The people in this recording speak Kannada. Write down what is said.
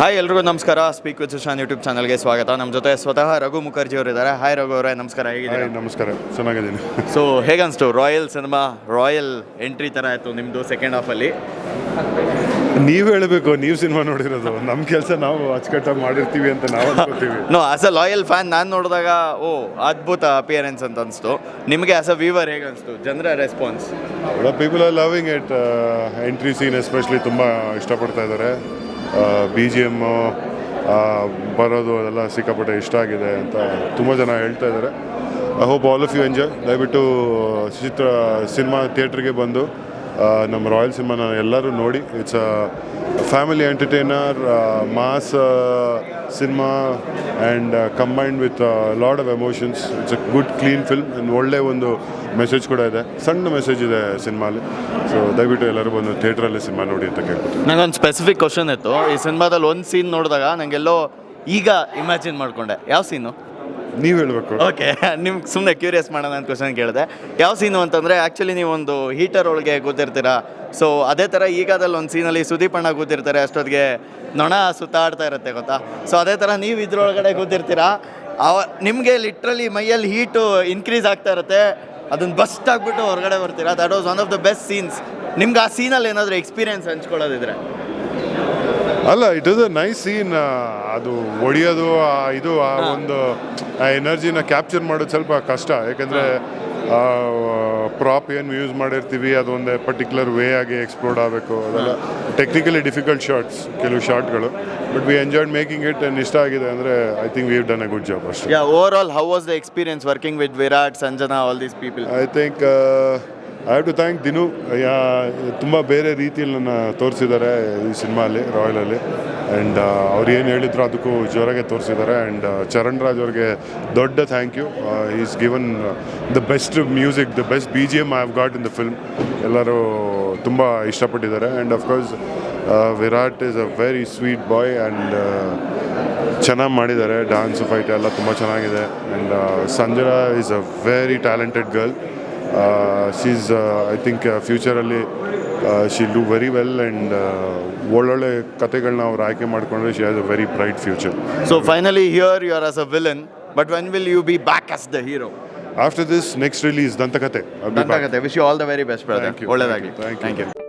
ಹಾಯ್ ಎಲ್ರಿಗೂ ನಮಸ್ಕಾರ. ಸ್ಪೀಕ್ ವಿತ್ ಸುಶಾನ್ ಯೂಟ್ಯೂಬ್ ಚಾನಲ್ಗೆ ಸ್ವಾಗತ. ನಮ್ಮ ಜೊತೆ ಸ್ವತಃ ರಘು ಮುಖರ್ಜಿ ಅವರು ಇದ್ದಾರೆ ಹಾಯ್ ರಘು ಅವರೇ ನಮಸ್ಕಾರ. ಹೇಗಿದ್ದೀರಾ? ನಮಸ್ಕಾರ. ಚೆನ್ನಾಗಿದ್ದೀನಿ. ಸೊ ಹೇಗನ್ಸ್ತು ರಾಯಲ್ ಸಿನಿಮಾ ರಾಯಲ್ ಎಂಟ್ರಿ ಥರ ಆಯಿತು ನಿಮ್ಮದು ಸೆಕೆಂಡ್ ಹಾಫಲ್ಲಿ ನೀವು ಹೇಳಬೇಕು ನೀವು ಸಿನಿಮಾ ನೋಡಿರೋದು. ನಮ್ಮ ಕೆಲಸ ನಾವು ಅಚ್ಚುಕಟ್ಟಾಗಿ ಮಾಡಿರ್ತೀವಿ ಅಂತ ನಾವು ಅನ್ಕೋತೀವಿ. No as a loyal fan ನಾನು ನೋಡಿದಾಗ ಓ ಅದ್ಭುತ ಅಪಿಯರೆನ್ಸ್ ಅಂತ ಅನಿಸ್ತು. ನಿಮಗೆ ಆಸ್ ಅ ವ್ಯೂವರ್ ಹೇಗೆ ಅನಿಸ್ತು? ಜನರ response people are loving it entry scene especially ತುಂಬ ಇಷ್ಟಪಡ್ತಾ ಇದ್ದಾರೆ ಬಿ ಜಿ ಎಮ್ಮು ಬರೋದು ಅದೆಲ್ಲ ಸಿಕ್ಕಾಪಟ್ಟೆ ಇಷ್ಟ ಆಗಿದೆ ಅಂತ ತುಂಬ ಜನ ಹೇಳ್ತಾ ಇದ್ದಾರೆ I hope all of you enjoy ದಯವಿಟ್ಟು ಚಿತ್ರ ಸಿನಿಮಾ ಥಿಯೇಟ್ರಿಗೆ ಬಂದು ನಮ್ಮ ರಾಯಲ್ ಸಿನಿಮಾನ ಎಲ್ಲರೂ ನೋಡಿ it's a family entertainer mass cinema and combined with lot of emotions it's a good clean film and ಒಳ್ಳೆ ಒಂದು ಮೆಸೇಜ್ ಕೂಡ ಇದೆ. ಸಣ್ಣ ಮೆಸೇಜ್ ಇದೆ ಸಿನಿಮಾಲಿ. ಸೊ ದಯವಿಟ್ಟು ಎಲ್ಲರೂ ಬಂದು ಥಿಯೇಟ್ರಲ್ಲಿ ಸಿನಿಮಾ ನೋಡಿ ಅಂತ ಕೇಳ್ಕೊತೀನಿ. ನನಗೊಂದು ಸ್ಪೆಸಿಫಿಕ್ ಕ್ವಶನ್ ಇತ್ತು. ಈ ಸಿನಿಮಾದಲ್ಲಿ ಒಂದು ಸೀನ್ ನೋಡಿದಾಗ ನನಗೆಲ್ಲೋ ಈಗ ಇಮ್ಯಾಜಿನ್ ಮಾಡಿಕೊಂಡೆ. ಯಾವ ಸೀನು ನೀವು ಹೇಳಬೇಕು. ಓಕೆ ನಿಮ್ಗೆ ಸುಮ್ಮನೆ ಕ್ಯೂರಿಯಸ್ ಮಾಡೋಣ ಅಂತ ಕ್ವಶನ್ ಕೇಳಿದೆ. ಯಾವ ಸೀನು ಅಂತಂದರೆ ಆ್ಯಕ್ಚುಲಿ ನೀವು ಒಂದು ಹೀಟರ್ ಒಳಗೆ ಕೂತಿರ್ತೀರಾ? ಸೊ ಅದೇ ಥರ ಈಗಾದಲ್ಲಿ ಒಂದು ಸೀನಲ್ಲಿ ಸುದೀಪ್ ಅಣ್ಣ ಕೂತಿರ್ತಾರೆ, ಅಷ್ಟೊತ್ತಿಗೆ ನೊಣ ಸುತ್ತಾಡ್ತಾ ಇರುತ್ತೆ ಗೊತ್ತಾ? ಸೊ ಅದೇ ಥರ ನೀವು ಇದ್ರೊಳಗಡೆ ಕೂತಿರ್ತೀರಾ? ಅವ, ನಿಮಗೆ ಲಿಟ್ರಲಿ ಮೈಯಲ್ಲಿ ಹೀಟು ಇನ್ಕ್ರೀಸ್ ಆಗ್ತಾ ಇರುತ್ತೆ. ಅದನ್ನ ಬಸ್ಟ್ ಆಗಿಬಿಟ್ಟು ಹೊರಗಡೆ ಬರ್ತೀರಾ? That was one of the best scenes ನಿಮ್ಗೆ ಆ ಸೀನಲ್ಲಿ ಏನಾದರೂ ಎಕ್ಸ್ಪೀರಿಯನ್ಸ್ ಹಂಚ್ಕೊಳ್ಳೋದಿದ್ರೆ. ಅಲ್ಲ it is a nice scene ಅದು ಹೊಡಿಯೋದು ಇದು ಆ ಒಂದು ಆ ಎನರ್ಜಿನ ಕ್ಯಾಪ್ಚರ್ ಮಾಡೋದು ಸ್ವಲ್ಪ ಕಷ್ಟ. ಯಾಕಂದರೆ ಪ್ರಾಪ್ ಏನು ಯೂಸ್ ಮಾಡಿರ್ತೀವಿ ಅದೊಂದು ಪರ್ಟಿಕ್ಯುಲರ್ ವೇ ಆಗಿ ಎಕ್ಸ್ಪ್ಲೋರ್ಡ್ ಆಗಬೇಕು. ಅದೆಲ್ಲ ಟೆಕ್ನಿಕಲಿ ಡಿಫಿಕಲ್ಟ್ ಶಾರ್ಟ್ಸ್ ಕೆಲವು ಶಾರ್ಟ್ಗಳು but we enjoyed making it and ಇಷ್ಟ ಆಗಿದೆ ಅಂದರೆ I think we done a good job ಅಷ್ಟೇ. Overall how was the experience working with Virat Sanjana all these people I think I have to thank Dinu ತುಂಬ ಬೇರೆ ರೀತಿಯಲ್ಲಿ ನನ್ನ ತೋರಿಸಿದ್ದಾರೆ ಈ ಸಿನಿಮಾಲಿ ರಾಯಲಲ್ಲಿ ಆ್ಯಂಡ್ ಅವ್ರು ಏನು ಹೇಳಿದ್ರು ಅದಕ್ಕೂ ಜೋರಾಗೆ ತೋರಿಸಿದ್ದಾರೆ ಆ್ಯಂಡ್ ಚರಣ್ ರಾಜ್ ಅವ್ರಿಗೆ ದೊಡ್ಡ thank you is given the best music the best B G M I have got in the film ಎಲ್ಲರೂ ತುಂಬ ಇಷ್ಟಪಟ್ಟಿದ್ದಾರೆ and of course Virat is a very sweet boy and ಚೆನ್ನಾಗಿ ಮಾಡಿದ್ದಾರೆ ಡ್ಯಾನ್ಸ್ ಫೈಟ್ ಎಲ್ಲ ತುಂಬ ಚೆನ್ನಾಗಿದೆ and Sanjana is a very talented girl she's I think ಫ್ಯೂಚರಲ್ಲಿ she do very well and ಒಳ್ಳೊಳ್ಳೆ ಕತೆಗಳನ್ನ ಅವ್ರು ಆಯ್ಕೆ ಮಾಡಿಕೊಂಡ್ರೆ she has a very bright future so finally here you are as a villain but when will you be back as the hero after this next release ದಂತಕತೆ ದಂತಕತೆ. Wish you all the very best brother Thank you. ಒಳ್ಳೆದಾಗಿ Thank you. Thank you